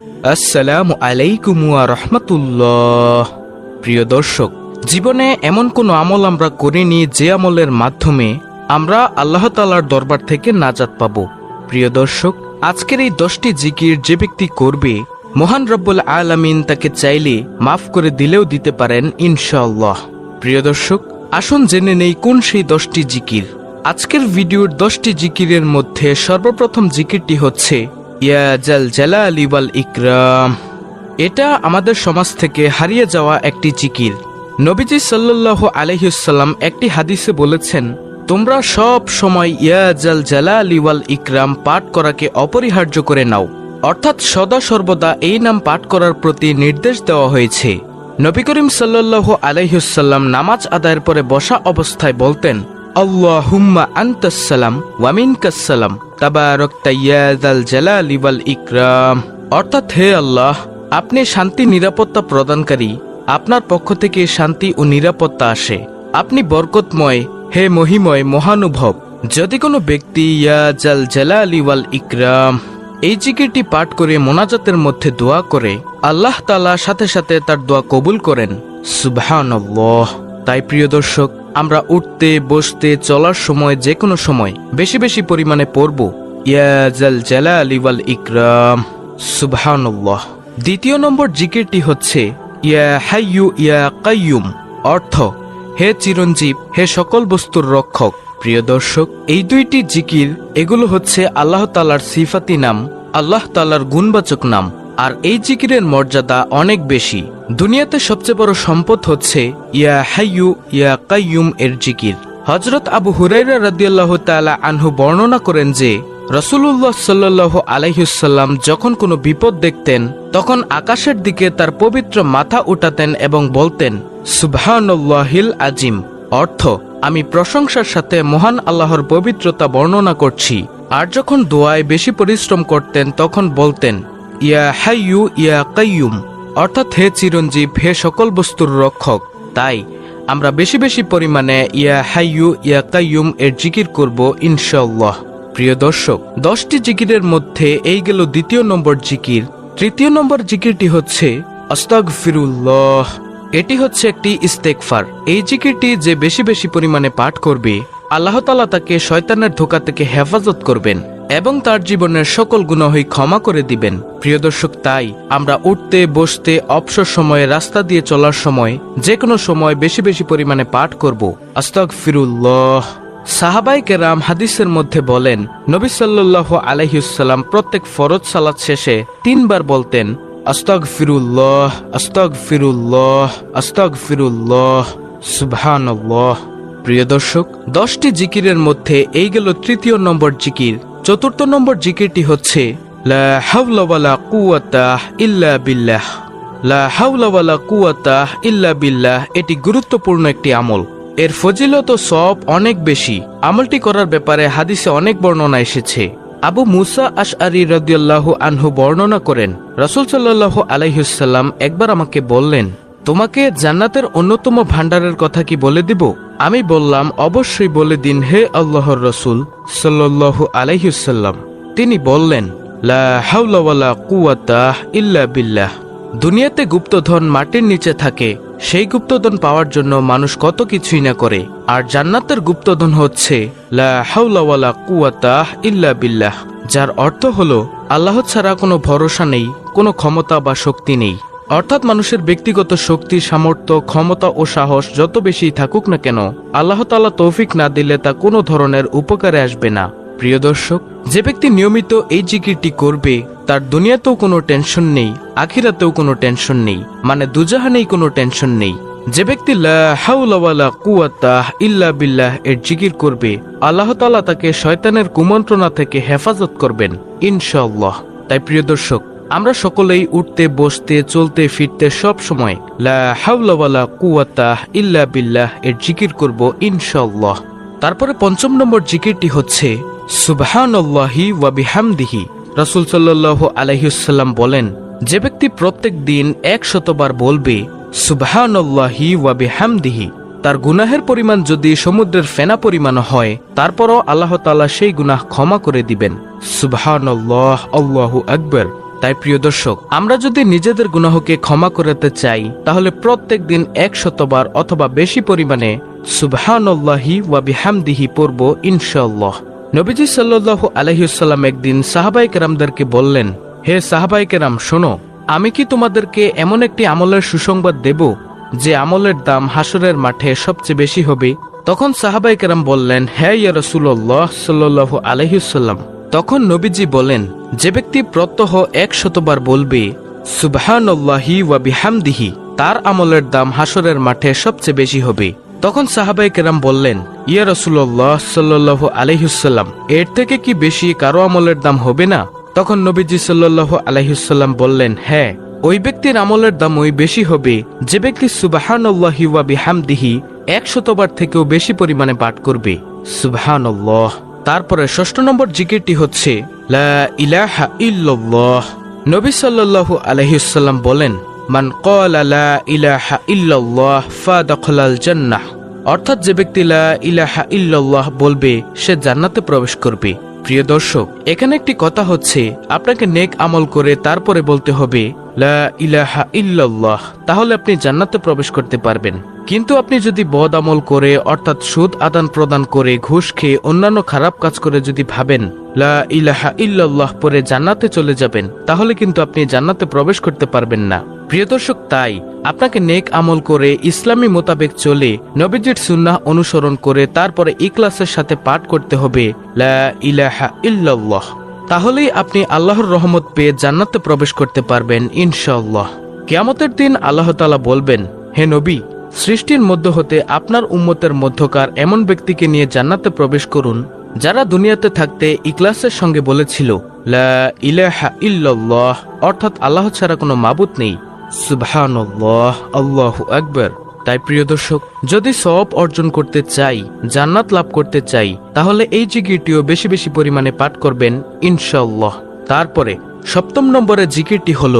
আসসালামু আলাইকুম রহমতুল্লাহ। প্রিয় দর্শক, জীবনে এমন কোনো আমল আমরা করিনি যে আমলের মাধ্যমে আমরা আল্লাহ তালার দরবার থেকে নাজাত পাব। প্রিয় দর্শক, আজকের এই দশটি জিকির যে ব্যক্তি করবে, মহান রব্বুল আলামিন তাকে চাইলে মাফ করে দিলেও দিতে পারেন ইনশাআল্লাহ। প্রিয় দর্শক, আসুন জেনে নেই কোন সেই দশটি জিকির। আজকের ভিডিওর দশটি জিকিরের মধ্যে সর্বপ্রথম জিকিরটি হচ্ছে ইকরাম। এটা আমাদের সমাজ থেকে হারিয়ে যাওয়া একটি জিকির। নবীজি সাল্লাল্লাহু আলহিউসাল্লাম একটি হাদিসে বলেছেন, তোমরা সব সময় ইয়া জাল জালালি ইকরাম পাঠ করাকে অপরিহার্য করে নাও। অর্থাৎ সদা সর্বদা এই নাম পাঠ করার প্রতি নির্দেশ দেওয়া হয়েছে। নবী করিম সাল্লাল্লাহু আলাইহুসাল্লাম নামাজ আদায়ের পরে বসা অবস্থায় বলতেন আল্লাহুম্মা আন্তাসালাম ওয়ামিনকাসালাম তাবারকতা ইয়া জাল জালালি ওয়াল ইকরাম অর্থাৎ হে আল্লাহ, আপনি শান্তি, নিরাপত্তা প্রদানকারী। আপনার পক্ষ থেকে শান্তি ও নিরাপত্তা আসে। আপনি বরকতময়, হে মহিময়, মহানুভব। যদি কোনো ব্যক্তি ইয়া জাল জালালি ওয়াল ইকরাম এই জিকিরটি পাঠ করে মোনাজাতের মধ্যে দোয়া করে, আল্লাহ তালা সাথে সাথে তার দোয়া কবুল করেন। সুবহানাল্লাহ। তাই প্রিয় দর্শক, আমরা উঠতে, বসতে, চলার সময় যে কোনো সময় বেশি বেশি পরিমাণে পড়ব। ইয়া জাল জালালি ওয়াল ইকরাম। সুবহানাল্লাহ। দ্বিতীয় নম্বর জিকিরটি হচ্ছে, ইয়া হাইয়ু, ইয়া কাইয়ুম। অর্থ, হে চিরঞ্জীব, হে সকল বস্তুর রক্ষক। প্রিয় দর্শক, এই দুইটি জিকির, এগুলো হচ্ছে আল্লাহ তালার সিফাতি নাম, আল্লাহ তালার গুণবাচক নাম। আর এই জিকিরের মর্যাদা অনেক বেশি। দুনিয়াতে সবচেয়ে বড় সম্পদ হচ্ছে ইয়া হাইয়ু, ইয়া কাইয়ুম এর জিকির। হজরত আবু হুরাইরা রাদিয়াল্লাহু তাআলা আনহু বর্ণনা করেন যে রসুল্লাহ সাল্লাহ আলাইহুসাল্লাম যখন কোনো বিপদ দেখতেন, তখন আকাশের দিকে তার পবিত্র মাথা উঠাতেন এবং বলতেন, সুবহানাল্লাহিল আজিম অর্থ, আমি প্রশংসার সাথে মহান আল্লাহর পবিত্রতা বর্ণনা করছি। আর যখন দোয়ায় বেশি পরিশ্রম করতেন, তখন বলতেন, ইয়া হাইয়ু, ইয়া কাইয়ুম। অর্থাৎ হে চিরঞ্জীব, হে সকল বস্তুর রক্ষক, তাই আমরা বেশি বেশি পরিমাণে ইয়া হাইয়ু, ইয়া কাইয়ুম এর জিকির করব ইনশাল্লাহ প্রিয় দর্শক, দশটি জিকিরের মধ্যে এই গেল দ্বিতীয় নম্বর জিকির। তৃতীয় নম্বর জিকিরটি হচ্ছে আস্তাগ ফিরুল্লাহ এটি হচ্ছে একটি ইস্তেকফার এই জিকিরটি যে বেশি বেশি পরিমাণে পাঠ করবে আল্লাহ তালা তাকে শয়তানের ধোকা থেকে হেফাজত করবেন এবং তার জীবনের সকল গুণাহই ক্ষমা করে দিবেন। প্রিয় দর্শক, তাই আমরা উঠতে, বসতে, অবসর সময়ে, রাস্তা দিয়ে চলার সময় যে কোনো সময় বেশি বেশি পরিমাণে পাঠ করব। আস্তাগ ফিরুল্লাহ সাহাবাই কেরাম হাদিসের মধ্যে বলেন, নবী সাল্লাহ আলহিউসাল্লাম প্রত্যেক ফরজ সালাত শেষে তিনবার বলতেন আস্তাগ ফিরুল্লাহ আস্তাগ ফিরুল্লাহ আস্তাগ ফিরুল্লাহ সুবহানাল্লাহ। প্রিয় দর্শক, দশটি জিকিরের মধ্যে এই গেল তৃতীয় নম্বর জিকির। চতুর্থ নম্বর জিকিরটি হচ্ছে, লা কুওয়াতা ইল্লা বিল্লাহ। লা কুওয়াতা ইল্লা বিল্লাহ, এটি গুরুত্বপূর্ণ একটি আমল। এর ফজিলত সব অনেক বেশি। আমলটি করার ব্যাপারে হাদিসে অনেক বর্ণনা এসেছে। আবু মুসা আশ আরি রদিয়াল্লাহু আনহু বর্ণনা করেন, রসুল সাল্লাহ আলাইহুসাল্লাম একবার আমাকে বললেন তোমাকে জান্নাতের অন্যতম ভান্ডারের কথা কি বলে দিব? আমি বললাম, অবশ্যই বলে দিন হে আল্লাহর রসুল সাল্লাল্লাহু আলাইহুসাল্লাম তিনি বললেন ইল্লা বিল্লাহ। দুনিয়াতে গুপ্তধন মাটির নিচে থাকে। সেই গুপ্তধন পাওয়ার জন্য মানুষ কত কিছুই না করে। আর জান্নাতের গুপ্তধন হচ্ছে ইল্লা বিল্লাহ, যার অর্থ হলো, আল্লাহ ছাড়া কোনো ভরসা নেই, কোনো ক্ষমতা বা শক্তি নেই। অর্থাৎ মানুষের ব্যক্তিগত শক্তি, সামর্থ্য, ক্ষমতা ও সাহস যত বেশি থাকুক না কেন, আল্লাহ তালা তৌফিক না দিলে তা কোনো ধরনের উপকারে আসবে না। প্রিয় দর্শক, যে ব্যক্তি নিয়মিত এই জিকিরটি করবে, তার দুনিয়াতেও কোনো টেনশন নেই, আখিরাতেও কোনো টেনশন নেই মানে দুজাহানেই কোনো টেনশন নেই। যে ব্যক্তি ইল্লা বিল্লাহ এর জিকির করবে, আল্লাহ তাআলা তাকে শয়তানের কুমন্ত্রণা থেকে হেফাজত করবেন, ইনশাআল্লাহ। তাই প্রিয় দর্শক আমরা সকলেই উঠতে, বসতে, চলতে, ফিরতে সব সময় লা হাওলা ওয়ালা ইল্লা বিল্লাহ এর জিকির করব ইনশাআল্লাহ। তারপরে পঞ্চম নম্বর জিকিরটি হচ্ছে, সুবহানাল্লাহি ওয়া বিহামদিহি। রাসূল বলেন, যে ব্যক্তি প্রত্যেক দিন এক শতবার বলবে, সুবহানাল্লাহি ওয়া বিহামদিহি, তার গুনাহের পরিমাণ যদি সমুদ্রের ফেনা পরিমাণ হয়, তারপরও আল্লাহ তাআলা সেই গুনাহ ক্ষমা করে দিবেন। সুবহানাল্লাহ, আল্লাহু আকবার। তাই প্রিয় দর্শক, আমরা যদি নিজেদের গুনাহকে ক্ষমা করাতে চাই, তাহলে প্রত্যেক দিন এক শতবার অথবা বেশি পরিমাণে সুবহানাল্লাহি ওয়া বিহামদিহি পড়ব ইনশাআল্লাহ। নবীজি সাল্লাল্লাহু আলাইহিসাল্লাম একদিন সাহাবাই কেরামদেরকে বললেন, হে সাহাবাই কেরাম, শোনো, আমি কি তোমাদেরকে এমন একটি আমলের সুসংবাদ দেব, যে আমলের দাম হাসরের মাঠে সবচেয়ে বেশি হবে? তখন সাহাবাই কেরাম বললেন হ্যাঁ ইয়া রসুল্লাহ সাল্লাহ আলহিসাল্লাম তখন নবীজি বলেন যে ব্যক্তি প্রত্যহ এক শতবার বলবে, সুবহানাল্লাহি ওয়া বিহামদিহি, তার আমলের দাম হাসরের মাঠে সবচেয়ে বেশি হবে। তখন সাহাবাই কেরাম বললেন, ইয়া রসুল্লাহ সাল্লাহ আলহিসাল্লাম এর থেকে কি বেশি কারও আমলের দাম হবে না? তখন নবীজি সাল্লাহ আলহিসাল্লাম বললেন হ্যাঁ ওই ব্যক্তির আমলের দাম ওই বেশি হবে, যে ব্যক্তি সুবাহানল্লাহি ওয়া বিহামদিহি একশতবার থেকেও বেশি পরিমাণে পাঠ করবে। সুবহানাল্লাহ। তারপরে ষষ্ঠ নম্বর জিকিরটি হচ্ছে, লা ইলাহা নবী সাল্লাল্লাহু আলাইহিসাল্লাম বলেন, মান ক্বালা জান্নাহ। অর্থাৎ যে ব্যক্তি লা ইলাহা ইল্লাল্লাহ বলবে, সে জান্নাতে প্রবেশ করবে। প্রিয় দর্শক, এখানে একটি কথা হচ্ছে, আপনাকে নেক আমল করে তারপরে বলতে হবে লা ইলাহা ইল্লাল্লাহ, তাহলে আপনি জান্নাতে প্রবেশ করতে পারবেন। কিন্তু আপনি যদি বদ আমল করে, অর্থাৎ সুদ আদান প্রদান করে, ঘুষ খেয়ে অন্যান্য খারাপ কাজ করে যদি ভাবেন, লা ইলাহা ইল্লাল্লাহ পরে জান্নাতে চলে যাবেন, তাহলে কিন্তু আপনি জান্নাতে প্রবেশ করতে পারবেন না। প্রিয় দর্শক, তাই আপনাকে নেক আমল করে ইসলামী মোতাবেক চলে, নবীজির সুন্নাহ অনুসরণ করে তারপরে ইকলাসের সাথে পাঠ করতে হবে, লা ইলাহা ইল্লাল্লাহ। তাহলেই আপনি আল্লাহর রহমত পেয়ে জান্নাতে প্রবেশ করতে পারবেন ইনশাল্লাহ কেয়ামতের দিন আল্লাহ তালা বলবেন, হে নবী, সৃষ্টির মধ্য হতে আপনার উম্মতের মধ্যকার এমন ব্যক্তিকে নিয়ে জান্নাতে প্রবেশ করুন, যারা দুনিয়াতে থাকতে ইকলাসের সঙ্গে বলেছিল, লা ইলাহা অর্থাৎ আল্লাহ ছাড়া কোনো মাবুত নেই। সুবহানাল্লাহ, আল্লাহু আকবার। তাই প্রিয় দর্শক, যদি সব অর্জন করতে চাই, জান্নাত লাভ করতে চাই, তাহলে এই জিকিরটিও বেশি বেশি পরিমাণে পাঠ করবেন ইনশাল্লাহ তারপরে সপ্তম নম্বরের জিকিরটি হল,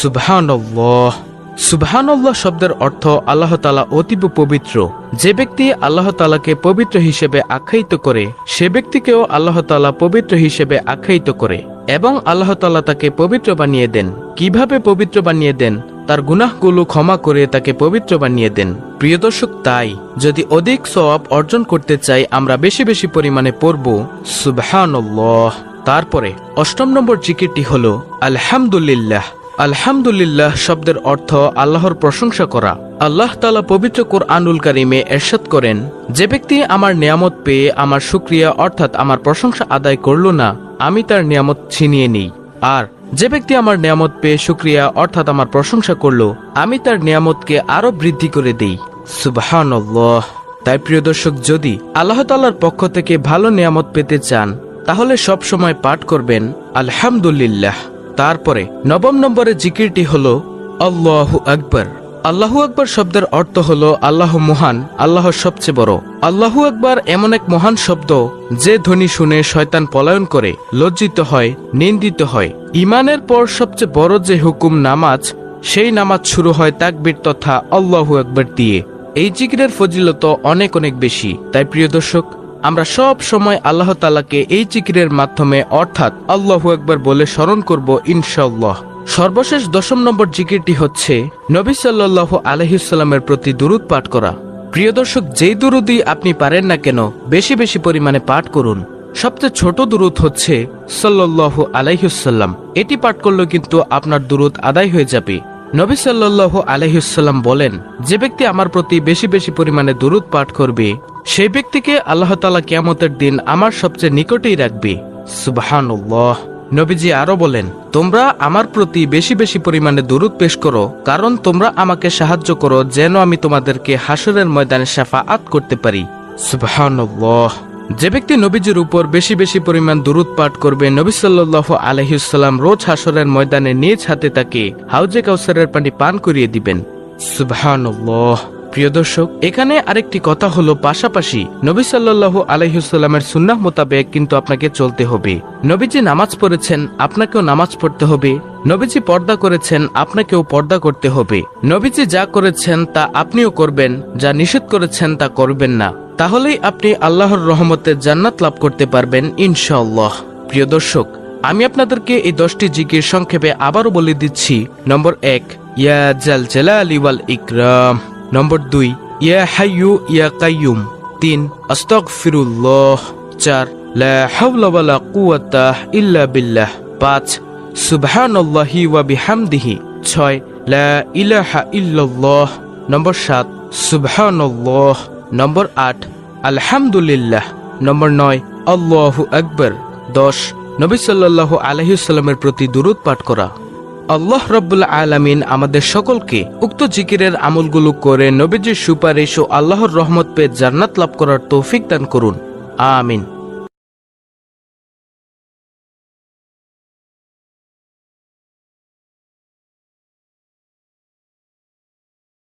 সুবহানাল্লাহ। সুবহানাল্লাহ শব্দের অর্থ আল্লাহ তালা অতীব পবিত্র। যে ব্যক্তি আল্লাহ তালাকে পবিত্র হিসেবে আখ্যায়িত করে, সে ব্যক্তিকেও আল্লাহ তালা পবিত্র হিসেবে আখ্যায়িত করে এবং আল্লাহ তালা তাকে পবিত্র বানিয়ে দেন। কীভাবে পবিত্র বানিয়ে দেন? তার গুনাহগুলো ক্ষমা করে তাকে পবিত্র বানিয়ে দেন। প্রিয় দর্শক, তাই যদি অধিক সওয়াব অর্জন করতে চাই, আমরা বেশি বেশি পরিমাণে পড়ব, সুবহানাল্লাহ। তারপরে অষ্টম নম্বর জিকিরটি হল, আলহামদুলিল্লাহ। আলহামদুলিল্লাহ শব্দের অর্থ আল্লাহর প্রশংসা করা। আল্লাহ তালা পবিত্র কোরআনুল কারিমে এরশাদ করেন, যে ব্যক্তি আমার নিয়ামত পেয়ে আমার সুক্রিয়া অর্থাৎ আমার প্রশংসা আদায় করল না, আমি তার নিয়ামত ছিনিয়ে নিই। আর, যে ব্যক্তি আমার নিয়ামত পেয়ে সুক্রিয়া অর্থাৎ আমার প্রশংসা করল, আমি তার নিয়ামতকে আরও বৃদ্ধি করে দেই। সুবহানাল্লাহ। তাই প্রিয় দর্শক, যদি আল্লাহ তালার পক্ষ থেকে ভালো নিয়ামত পেতে চান, তাহলে সব সময় পাঠ করবেন, আলহামদুলিল্লাহ। তারপরে নবম নম্বরের জিকিরটি হল, আল্লাহু আকবর। আল্লাহু আকবর শব্দের অর্থ হল, আল্লাহ মহান, আল্লাহ সবচেয়ে বড়। আল্লাহু আকবর এমন এক মহান শব্দ যে ধ্বনি শুনে শয়তান পলায়ন করে, লজ্জিত হয়, নিন্দিত হয়। ইমানের পর সবচেয়ে বড় যে হুকুম নামাজ, সেই নামাজ শুরু হয় তাকবির তথা আল্লাহু আকবর দিয়ে। এই জিকিরের ফজিলত অনেক অনেক বেশি। তাই প্রিয় দর্শক আমরা সব সময় আল্লাহ তালাকে এই জিকিরের মাধ্যমে, অর্থাৎ আল্লাহু একবার বলে স্মরণ করব ইনশাল্লাহ সর্বশেষ দশম নম্বর জিকিরটি হচ্ছে নবী সাল্লাহ আলহিসাল্লামের প্রতি দুরুদ পাঠ করা। প্রিয় দর্শক, যেই দুরুদই আপনি পারেন না কেন, বেশি বেশি পরিমাণে পাঠ করুন। সবচেয়ে ছোট দুরুদ হচ্ছে সাল্লাহ আলাইহুসাল্লাম এটি পাঠ করলে কিন্তু আপনার দুরুদ আদায় হয়ে যাবে। নবী সাল্লাহ আলহিসাল্লাম বলেন, যে ব্যক্তি আমার প্রতি বেশি বেশি পরিমাণে দুরুদ পাঠ করবে সেই ব্যক্তিকে আল্লাহ তালা কিয়ামতের দিন আমার সবচেয়ে নিকটেই রাখবে। সুবাহানুল্লাহ। নবীজি আরও বলেন, তোমরা আমার প্রতি বেশি বেশি পরিমাণে দুরুদ পেশ করো, কারণ তোমরা আমাকে সাহায্য করো যেন আমি তোমাদেরকে হাসরের ময়দানে সাফাআত করতে পারি। সুবাহানুল্লাহ। যে ব্যক্তি নবীজির উপর বেশি বেশি পরিমাণ দুরুদ পাঠ করবে, নবী সাল্লাহ আলহিসাল্লাম রোজ হাসরের ময়দানে নিজ হাতে তাকে হাউজে কাউসারের পানি পান করিয়ে দিবেন। সুবহানাল্লাহ। প্রিয় দর্শক, এখানে আরেকটি কথা হলো পাশাপাশি নবী সাল্লাল্লাহু আলাইহুসাল্লামের সুন্নাহ মোতাবেক কিন্তু আপনাকে চলতে হবে। নবীজি নামাজ পড়েছেন, আপনাকেও নামাজ পড়তে হবে। নবীজি পর্দা করেছেন, আপনাকেও পর্দা করতে হবে। নবীজি যা করেছেন, তা আপনিও করবেন, যা নিষেধ করেছেন, তা করবেন না। তাহলেই আপনি আল্লাহর রহমতের জান্নাত লাভ করতে পারবেন, ইনশাআল্লাহ। প্রিয় দর্শক, আমি আপনাদেরকে এই দশটি জিকির সংক্ষেপে আবারও বলে দিচ্ছি। নম্বর এক, ইয়া জাল জালালি ওয়াল ইকরাম। নম্বর দুই, ইয়া হাইয়ু, ইয়া কাইয়ুম। তিন, আস্তাগফিরুল্লাহ। চার, লা হাওলা কুওয়াতা ইল্লা বিল্লাহ। পাঁচ, সুবহানাল্লাহি ওয়া বিহামদিহি। ছয়, লা ইলাহা ইল্লাল্লাহ। নম্বর সাত, সুবহানাল্লাহ। নম্বর আট, আলহামদুলিল্লাহ। নম্বর নয়, আল্লাহু আকবর। দশ, নবী সাল্লাল্লাহু আলহিউসাল্লামের প্রতি দুরুদ পাঠ করা। আল্লাহ রব্বুল আলমিন আমাদের সকলকে উক্ত জিকিরের আমলগুলো করে নবীজির সুপারিশ ও আল্লাহর রহমত পেয়ে জান্নাত লাভ করার তৌফিক দান করুন। আমিন।